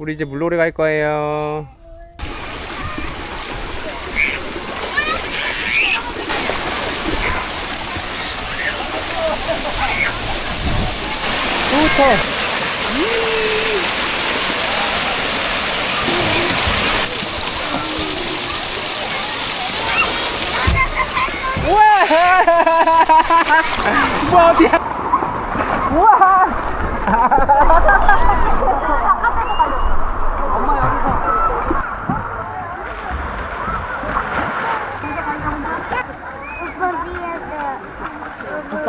우리 이제 물놀이 갈 거예요. 좋다. 우와! 뭐 어디야? 우와! 오빠 미안해.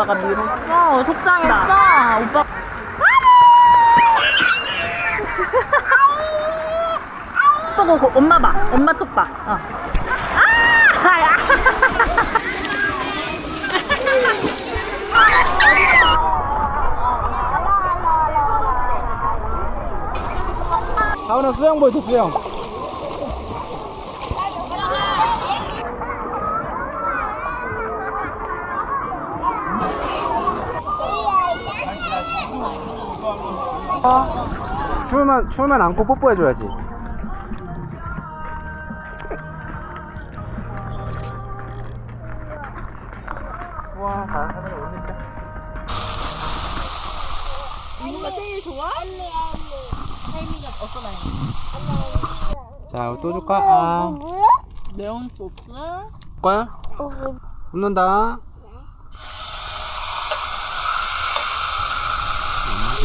오빠가 밀었어. 속상했어. 오빠. 또 보고 엄마 봐. 엄마 쪽 봐. 어. 아! 아야. 하은아 수영 보여줘 수영. 추우면 추우면 안고 뽀뽀해줘야지. 와, 하늘에 올린다. 언니가 제일 좋아? 언니 언니. 혜미가 어떤 아이? 자, 또 줄까? 아, 뭐야? 매운 소스. 거야? 어, 웃는다.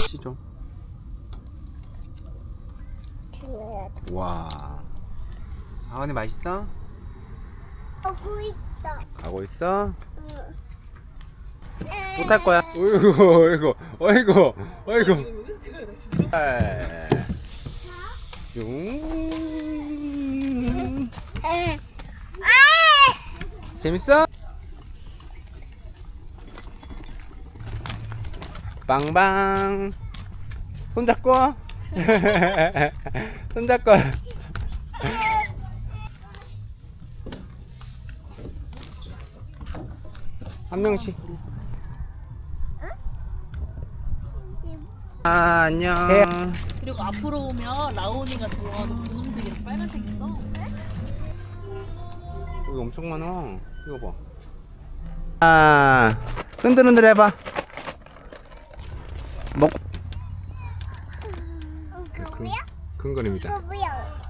시 좀. 그래. 와. 하은이 맛있어? 하고 있다. 가고 있어? 응. 못할 거야. 어이구, 어이구, 어이구, 어이구. 에. 용. 에. 아! 재밌어? 빵빵. 손잡고. 손잡고. 한 명씩. 아, 안녕. 그리고 앞으로 오면 라온이가 좋아하는 분홍색이랑 빨간색 있어. 여기 엄청 많아. 이거 봐. 아, 흔들흔들 해봐. 먹. 어, 그거 뭐야? 큰. 그거 뭐야?